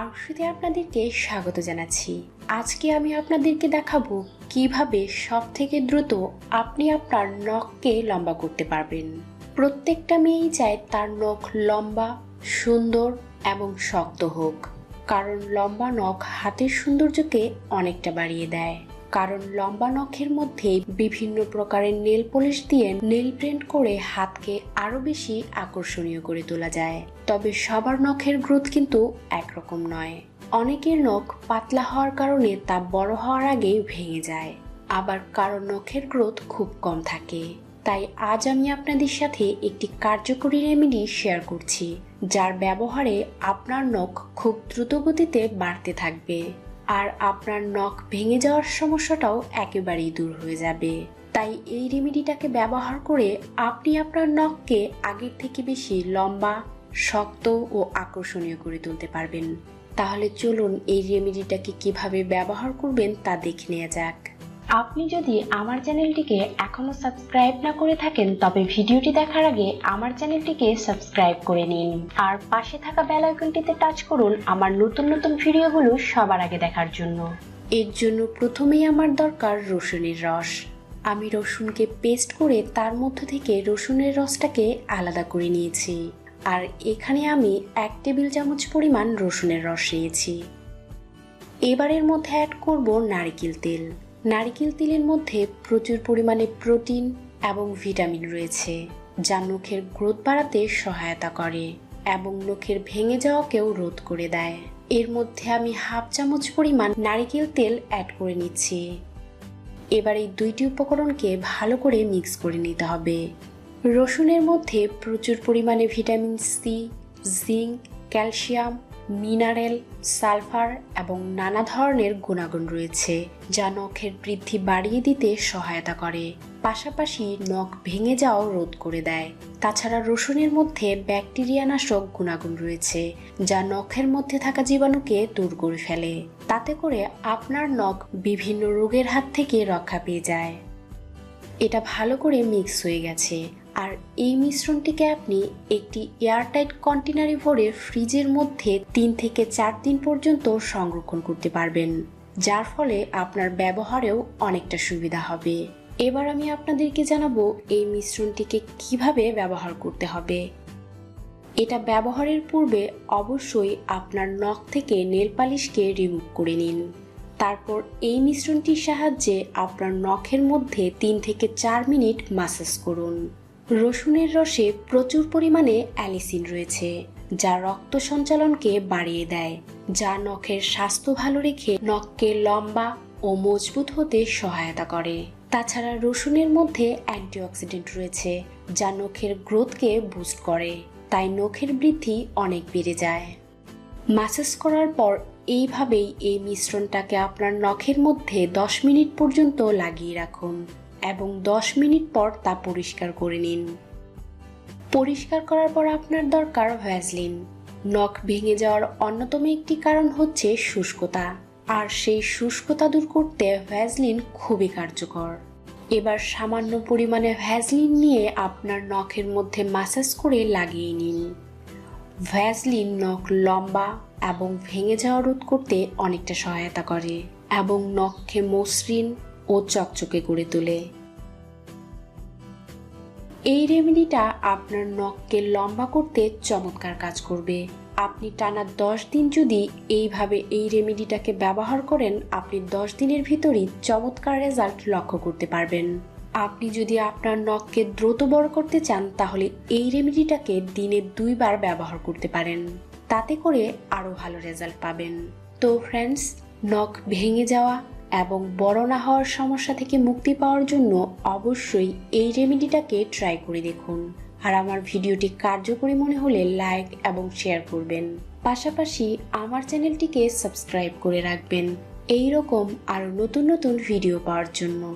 আরশিতে আপনাদেরকে স্বাগত জানাচ্ছি। আজকে আমি আপনাদেরকে দেখাবো কীভাবে সব থেকে দ্রুত আপনি আপনার নখকে লম্বা করতে পারবেন। প্রত্যেকটা মেয়েই চায় তার নখ লম্বা, সুন্দর এবং শক্ত হোক, কারণ লম্বা নখ হাতের সৌন্দর্যকে অনেকটা বাড়িয়ে দেয়। কারণ লম্বা নখের মধ্যে বিভিন্ন প্রকারের নেল পলিশ দিয়ে নেল প্রিন্ট করে হাতকে আরও বেশি আকর্ষণীয় করে তোলা যায়। তবে সবার নখের গ্রোথ কিন্তু একরকম নয়। অনেকের নখ পাতলা হওয়ার কারণে তা বড় হওয়ার আগেই ভেঙে যায়। আবার কারও নখের গ্রোথ খুব কম থাকে। তাই আজ আমি আপনাদের সাথে একটি কার্যকরী রেমেডি শেয়ার করছি, যার ব্যবহারে আপনার নখ খুব দ্রুত গতিতে বাড়তে থাকবে। আর আপনার নখ ভেঙে যাওয়ার সমস্যাটাও একেবারেই দূর হয়ে যাবে। তাই এই রেমেডিটাকে ব্যবহার করে আপনি আপনার নখকে আগের থেকে বেশি লম্বা, শক্ত ও আকর্ষণীয় করে তুলতে পারবেন। তাহলে চলুন এই রেমেডিটাকে কীভাবে ব্যবহার করবেন তা দেখে নেওয়া যাক। আপনি যদি আমার চ্যানেলটিকে এখনও সাবস্ক্রাইব না করে থাকেন, তবে ভিডিওটি দেখার আগে আমার চ্যানেলটিকে সাবস্ক্রাইব করে নিন। আর পাশে থাকা বেল আইকনটিতে টাচ করুন আমার নতুন নতুন ভিডিওগুলো সবার আগে দেখার জন্য। এর জন্য প্রথমেই আমার দরকার রসুনের রস। আমি রসুনকে পেস্ট করে তার মধ্য থেকে রসুনের রসটাকে আলাদা করে নিয়েছি। আর এখানে আমি এক টেবিল চামচ পরিমাণ রসুনের রস নিয়েছি। এবারের মধ্যে অ্যাড করব নারকেল তেল। নারকেল তেলের মধ্যে প্রচুর পরিমাণে প্রোটিন এবং ভিটামিন রয়েছে, যা নখের গ্রোথ বাড়াতে সহায়তা করে এবং নখের ভেঙে যাওয়াকেও রোধ করে দেয়। এর মধ্যে আমি হাফ চামচ পরিমাণ নারকেল তেল অ্যাড করে নিচ্ছি। এবার এই দুইটি উপকরণকে ভালো করে মিক্স করে নিতে হবে। রসুনের মধ্যে প্রচুর পরিমাণে vitamin C, zinc, calcium mineral, sulphur এবং নানা ধরনের গুণাগুণ রয়েছে, যা নখের বৃদ্ধি বাড়িয়ে দিতে সহায়তা করে। পাশাপাশি নখ ভেঙে যাওয়াও রোধ করে দেয়। তাছাড়া রসুনের মধ্যে ব্যাকটেরিয়া নাশক গুণাগুণ রয়েছে, যা নখের মধ্যে থাকা জীবাণুকে দূর করে ফেলে। তাতে করে আপনার নখ বিভিন্ন রোগের হাত থেকে রক্ষা পেয়ে যায়। এটা ভালো করে মিক্স হয়ে গেছে। আর এই মিশ্রণটিকে আপনি একটি এয়ারটাইট কন্টেনারে ভরে ফ্রিজের মধ্যে তিন থেকে চার দিন পর্যন্ত সংরক্ষণ করতে পারবেন, যার ফলে আপনার ব্যবহারেও অনেকটা সুবিধা হবে। এবার আমি আপনাদেরকে জানাব এই মিশ্রণটিকে কীভাবে ব্যবহার করতে হবে। এটা ব্যবহারের পূর্বে অবশ্যই আপনার নখ থেকে নেল পালিশকে রিমুভ করে নিন। তারপর এই মিশ্রণটির সাহায্যে আপনার নখের মধ্যে তিন থেকে চার মিনিট মাসাজ করুন। রসুনের রসে প্রচুর পরিমাণে অ্যালিসিন রয়েছে, যা রক্ত সঞ্চালনকে বাড়িয়ে দেয়, যা নখের স্বাস্থ্য ভালো রেখে নখকে লম্বা ও মজবুত হতে সহায়তা করে। তাছাড়া রসুনের মধ্যে অ্যান্টিঅক্সিডেন্ট রয়েছে, যা নখের গ্রোথকে বুস্ট করে, তাই নখের বৃদ্ধি অনেক বেড়ে যায়। মাসাজ করার পর এইভাবেই এই মিশ্রণটাকে আপনার নখের মধ্যে দশ মিনিট পর্যন্ত লাগিয়ে রাখুন। এবং দশ মিনিট পর তা পরিষ্কার করে নিন। পরিষ্কার করার পর আপনার দরকার ভ্যাসলিন। নখ ভেঙে যাওয়ার অন্যতম একটি কারণ হচ্ছে শুষ্কতা। আর সেই শুষ্কতা দূর করতে ভ্যাসলিন খুবই কার্যকর। এবার সামান্য পরিমাণে ভ্যাসলিন নিয়ে আপনার নখের মধ্যে মাসাজ করে লাগিয়ে নিন। ভ্যাসলিন নখ লম্বা এবং ভেঙে যাওয়া রোধ করতে অনেকটা সহায়তা করে। এবং নখকে মসৃণ ও চকচকে করে তোলে। এই রেমেডিটা আপনার নখকে লম্বা করতে চমৎকার কাজ করবে। আপনি টানা দশ দিন যদি এইভাবে এই রেমেডিটাকে ব্যবহার করেন, আপনি দশ দিনের ভিতরই চমৎকার রেজাল্ট লক্ষ্য করতে পারবেন। আপনি যদি আপনার নখকে দ্রুত বড় করতে চান, তাহলে এই রেমেডিটাকে দিনে দুইবার ব্যবহার করতে পারেন। তাতে করে আরও ভালো রেজাল্ট পাবেন। তো ফ্রেন্ডস নখ ভেঙে যাওয়া এবং বড় না হওয়ার সমস্যা থেকে মুক্তি পাওয়ার জন্য অবশ্যই এই রেমেডিটাকে ট্রাই করে দেখুন। আর আমার ভিডিওটি কার্যকরী মনে হলে লাইক এবং শেয়ার করবেন। পাশাপাশি আমার চ্যানেলটিকে সাবস্ক্রাইব করে রাখবেন। এই রকম আরও নতুন নতুন ভিডিও পাওয়ার জন্য।